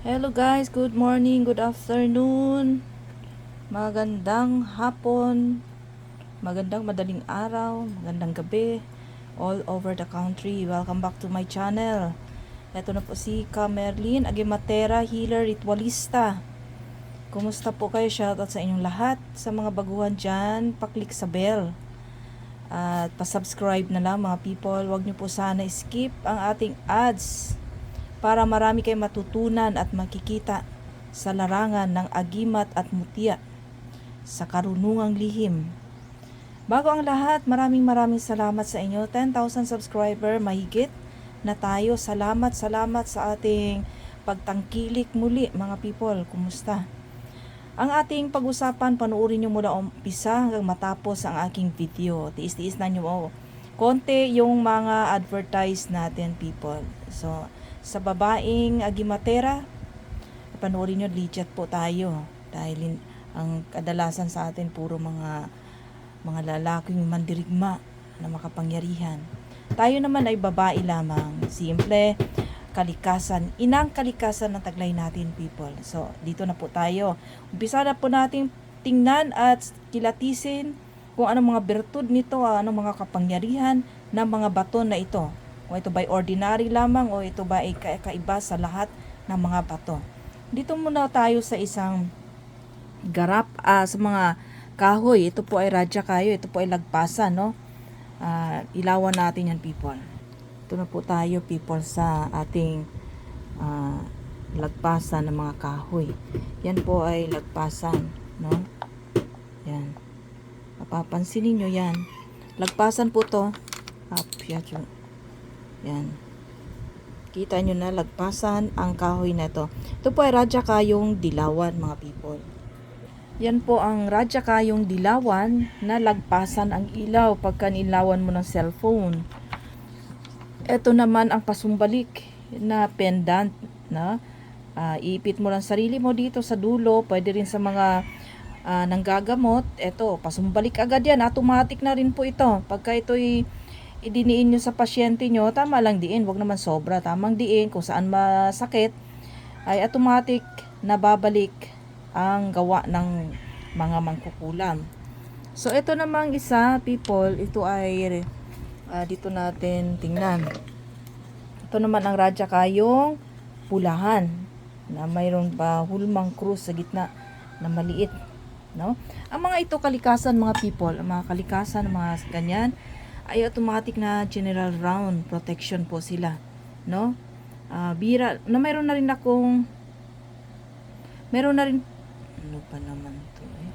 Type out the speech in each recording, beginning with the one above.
Hello guys, good morning, good afternoon. Magandang hapon, magandang madaling araw, magandang gabi all over the country. Welcome back to my channel. Ito na po si Camerlin Agimatera Healer Ritualista. Kumusta po kayo? Shoutout sa inyong lahat. Sa mga baguhan dyan, paklik sa bell. At pasubscribe na lang mga people. Huwag niyo po sana skip ang ating ads para marami kayong matutunan at makikita sa larangan ng agimat at mutya sa karunungang lihim. Bago ang lahat, maraming maraming salamat sa inyo. 10,000 subscriber, mahigit na tayo. Salamat, salamat sa ating pagtangkilik muli mga people. Kumusta? Ang ating pag-usapan, panuorin nyo mula umpisa hanggang matapos ang aking video. Tiis-tiis na nyo oh. Konti yung mga advertise natin people. So, sa babaeng agimatera, panoorin nyo, legit po tayo. Dahil ang kadalasan sa atin puro mga mga lalaking mandirigma na makapangyarihan. Tayo naman ay babae lamang. Simple, kalikasan. Inang kalikasan ng taglay natin, people. So, dito na po tayo. Umpisa na po natin tingnan at kilatisin kung anong mga bertud nito, anong mga kapangyarihan ng mga bato na ito. Kung ito ba ay ordinary lamang o ito ba ay ka- kaiba sa lahat ng mga bato. Dito muna tayo sa isang garap ah, sa mga kahoy. Ito po ay radya kayo, ito po ay lagpasan, no? Ah, ilawan natin yan, people. Ito na po tayo, people, sa ating ah, lagpasan ng mga kahoy. Yan po ay lagpasan, no? Yan. Mapapansin ninyo yan. Lagpasan po to. Up, yan. Yan. Kita nyo na lagpasan ang kahoy na to. Ito po ay radya kayong dilawan mga people. Yan po ang radya kayong dilawan na lagpasan ang ilaw pagka nilawan mo ng cellphone. Ito naman ang pasumbalik na pendant na ah, iipit mo lang sarili mo dito sa dulo. Pwede rin sa mga ah, nanggagamot. Ito, pasumbalik agad yan. Automatic na rin po ito. Pagka ito'y idiniin nyo sa pasyente nyo, tama lang diin, wag naman sobra, tamang diin, kung saan masakit, ay automatic nababalik ang gawa ng mga mangkukulam. So, ito namang isa, people, ito ay ah, dito natin tingnan. Ito naman ang radya kayong pulahan na mayroon pa hulmang krus sa gitna na maliit. No? Ang mga ito kalikasan mga people, ang mga kalikasan, mga ganyan, ay automatic na general round protection po sila. No? Ah, bira, na mayroon na rin akong meron na rin ano pa naman to eh.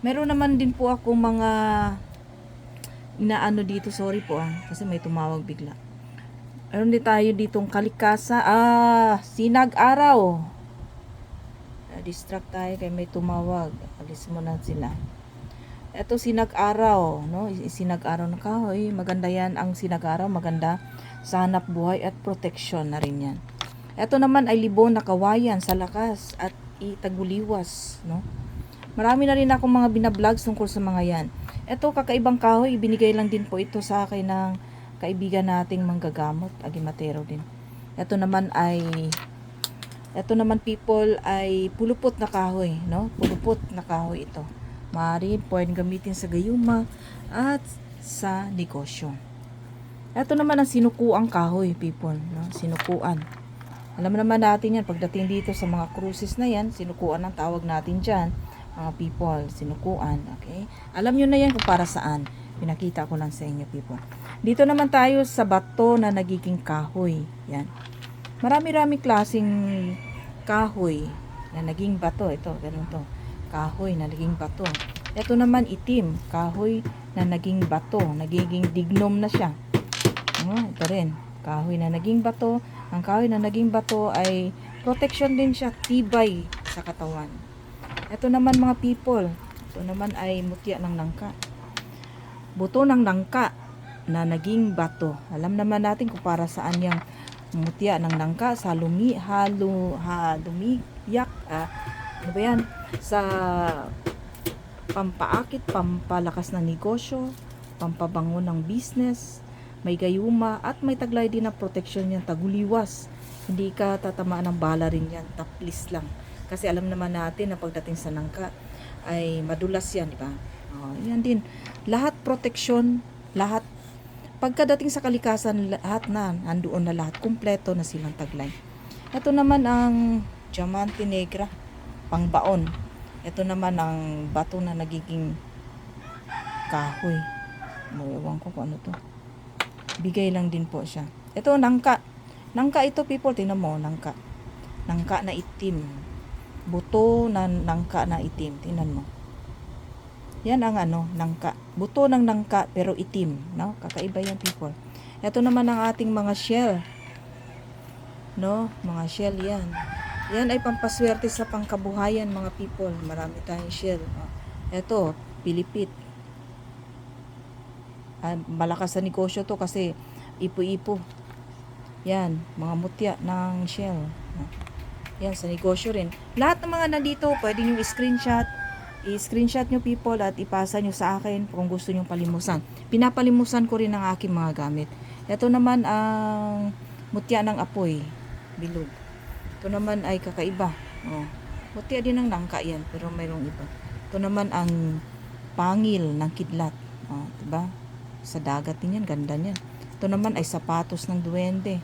Meron naman din po ako mga inaano dito, sorry po ah, kasi may tumawag bigla. Meron din tayo ditong kalikasa, ah, sinag araw. distract tayo kay may tumawag. Alis mo na sila. Ito sinag-araw, no? Sinag-araw na kahoy. Maganda yan ang sinag-araw, maganda sa hanap buhay at protection na rin yan. Ito naman ay libon na kawayan sa lakas at itaguliwas, no? Marami na rin akong mga binablogs tungkol sa mga yan. Ito, kakaibang kahoy, ibinigay lang din po ito sa akin ng kaibigan nating manggagamot, agimatero din. Ito naman ay ito naman people ay pulupot na kahoy, no? Pulupot na kahoy ito. Maaari pwedeng gamitin sa gayuma at sa negosyo. Ito naman ang sinukuang kahoy, people, no? Sinukuan. Alam naman natin yan, pagdating dito sa mga cruises na yan, sinukuan ang tawag natin dyan, mga people, sinukuan, okay? Alam nyo na yan kung para saan. Pinakita ko lang sa inyo, people. Dito naman tayo sa bato na nagiging kahoy. Yan. Marami-rami klasing kahoy na naging bato. Ito, ganun to. Kahoy na naging bato. Ito naman itim. Kahoy na naging bato. Nagiging dignom na siya. Oh, ito rin. Kahoy na naging bato. Ang kahoy na naging bato ay protection din siya. Tibay sa katawan. Ito naman mga people. Ito naman ay mutya ng nangka. Buto ng nangka na naging bato. Alam naman natin kung para saan yung mutya ng nangka sa lumi, halo, ha, lumiyak, ah, ano ba yan? Sa pampaakit, pampalakas ng negosyo, pampabango ng business, may gayuma, at may taglay din na protection yan, taguliwas. Hindi ka tatamaan ng bala rin yan. Taplis lang. Kasi alam naman natin na pagdating sa nangka ay madulas yan, di ba? Oh, yan din. Lahat proteksyon, lahat pagkadating sa kalikasan, lahat na, nandoon na lahat, kumpleto na silang taglay. Ito naman ang Diamante Negra, pangbaon. Ito naman ang bato na nagiging kahoy. No, ewan ko kung ano to. Bigay lang din po siya. Ito, nangka. Nangka ito, people. Tingnan mo, nangka. Nangka na itim. Buto na nangka na itim. Tingnan mo. Yan ang ano, nangka. Buto ng nangka pero itim, no? Kakaiba yan, people. Ito naman ang ating mga shell. No? Mga shell yan. Yan ay pampaswerte sa pangkabuhayan, mga people. Marami tayong shell. Ito, pilipit. Ah, malakas sa negosyo to kasi ipo-ipo. Yan, mga mutya ng shell. Yan, sa negosyo rin. Lahat ng mga nandito, pwede nyo screenshot i-screenshot nyo people at ipasa nyo sa akin kung gusto nyo palimusan. Pinapalimusan ko rin ang aking mga gamit. Ito naman ang mutya ng apoy. Bilog. Ito naman ay kakaiba. Oh. Mutya din ng nangka yan, pero mayroong iba. Ito naman ang pangil ng kidlat. Oh, diba? Sa dagat din yan, ganda niyan. Ito naman ay sapatos ng duwende.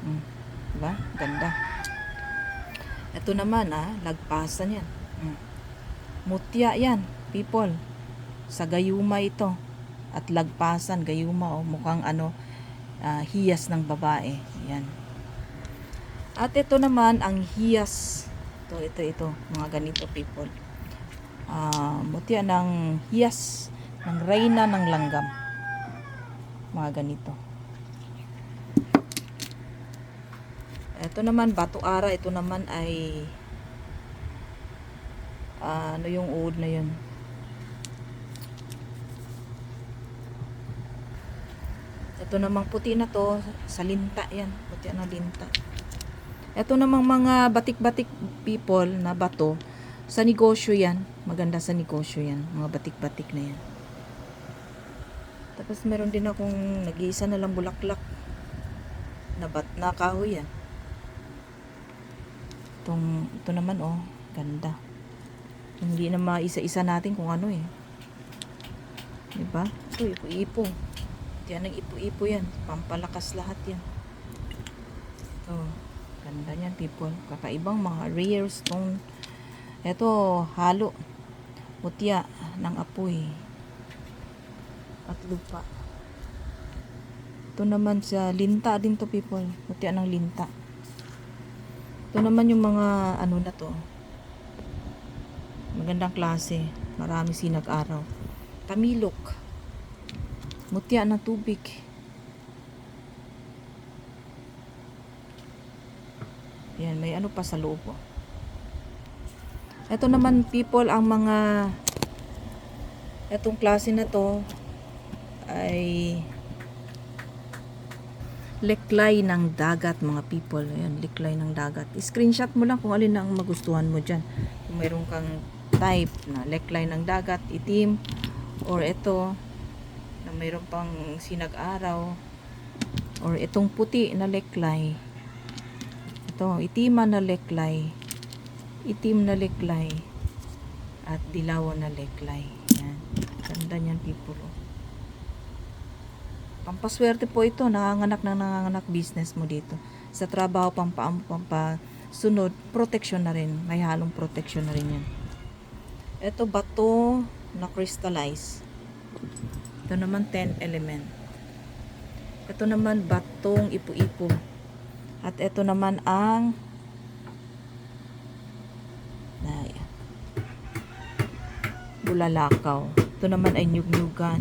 Mm, diba? Ganda. Ito naman, ah, lagpasan yan. Mm. Mutya yan, people. Sa gayuma ito. At lagpasan, gayuma o mukhang ano, ah, hiyas ng babae. Yan. At ito naman ang hiyas. Ito, ito, ito. Mga ganito, people. Ah, mutya ng hiyas ng reyna ng langgam. Mga ganito. Ito naman, bato ara. Ito naman ay ah, ano yung oud na yun. Ito namang puti na to, sa linta yan. Puti na linta. Ito namang mga batik-batik people na bato, sa negosyo yan. Maganda sa negosyo yan. Mga batik-batik na yan. Tapos meron din akong nag-iisa na lang bulaklak na bat na kahoy yan. Itong, ito naman oh, ganda. Hindi na maisa-isa natin kung ano eh. Diba? Ito, ipo-ipo. Yan ang ipo-ipo yan. Pampalakas lahat yan. Ito, ganda niyan people. Kakaibang mga rare stone. Ito, halo. Mutya ng apoy. At lupa. Ito naman sa linta din to people. Mutya ng linta. Ito naman yung mga ano na to. Magandang klase. Marami sinag-araw. Tamilok. Mutya ng tubig. Yan, may ano pa sa loob. oh. Ito naman people ang mga etong klase na to ay liklay ng dagat mga people. Ayan, liklay ng dagat. Screenshot mo lang kung alin ang magustuhan mo dyan. Kung mayroon kang type na liklay ng dagat, itim, or ito, na mayroon pang sinag-araw, or itong puti na liklay. Ito, itiman na liklay, itim na liklay, at dilawan na liklay. Yan. Ganda niyan people. oh. Pampaswerte po ito, nanganganak na nanganganak business mo dito. Sa trabaho, pampa, pampa, sunod, protection na rin. May halong protection na rin yan. Ito, bato na crystallize. Ito naman 10 element. Ito naman batong ipo-ipo. At ito naman ang na, bulalakaw. Ito naman ay nyug-nyugan.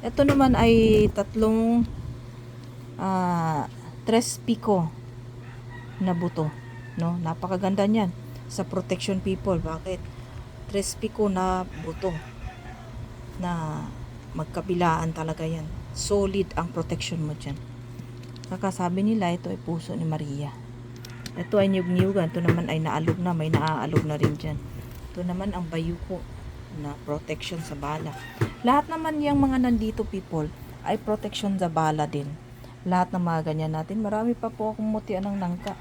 Ito naman ay tatlong ah tres pico na buto. No? Napakaganda niyan sa protection people. Bakit? Tres pico na buto na magkabilaan talaga yan. Solid ang protection mo dyan. Kakasabi nila, ito ay puso ni Maria. Ito ay niyug-niyugan. Ito naman ay naalog na. May naaalog na rin dyan. Ito naman ang bayuko na protection sa bala. Lahat naman yung mga nandito people ay protection sa bala din. lahat ng mga ganyan natin. Marami pa po akong mutya ng nangka.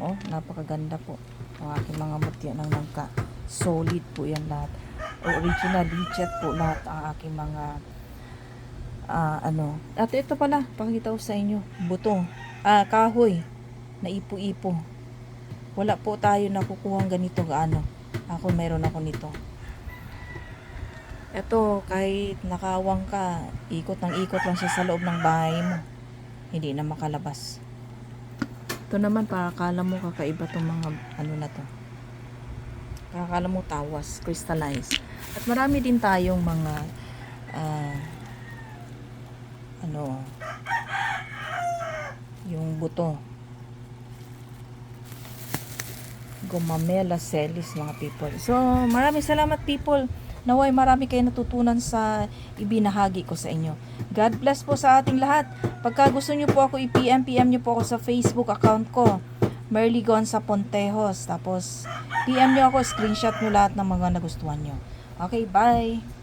Oh, napakaganda po. Ang aking mga mutya ng nangka. Solid po yan lahat. Original, legit po lahat ang aking mga ah ano. At ito pala, pakita ko sa inyo. Buto. Ah, kahoy. Na ipo-ipo. Wala po tayo nakukuha ganito gaano. Ako meron ako nito. Ito, kahit nakawang ka, ikot ng ikot lang siya sa loob ng bahay mo. Hindi na makalabas. Ito naman, pakakala mo kakaiba tong mga ano na to. Pakakala mo tawas, crystallized. At marami din tayong mga ah, ano yung buto. Gumamela celis mga people. So, maraming salamat people. Naway marami kayo natutunan sa ibinahagi ko sa inyo. God bless po sa ating lahat. Pagka gusto nyo po ako i-PM, PM nyo po ako sa Facebook account ko. Merly Gonza Pontejos. Tapos, PM nyo ako, screenshot nyo lahat ng mga nagustuhan nyo. Okay, bye!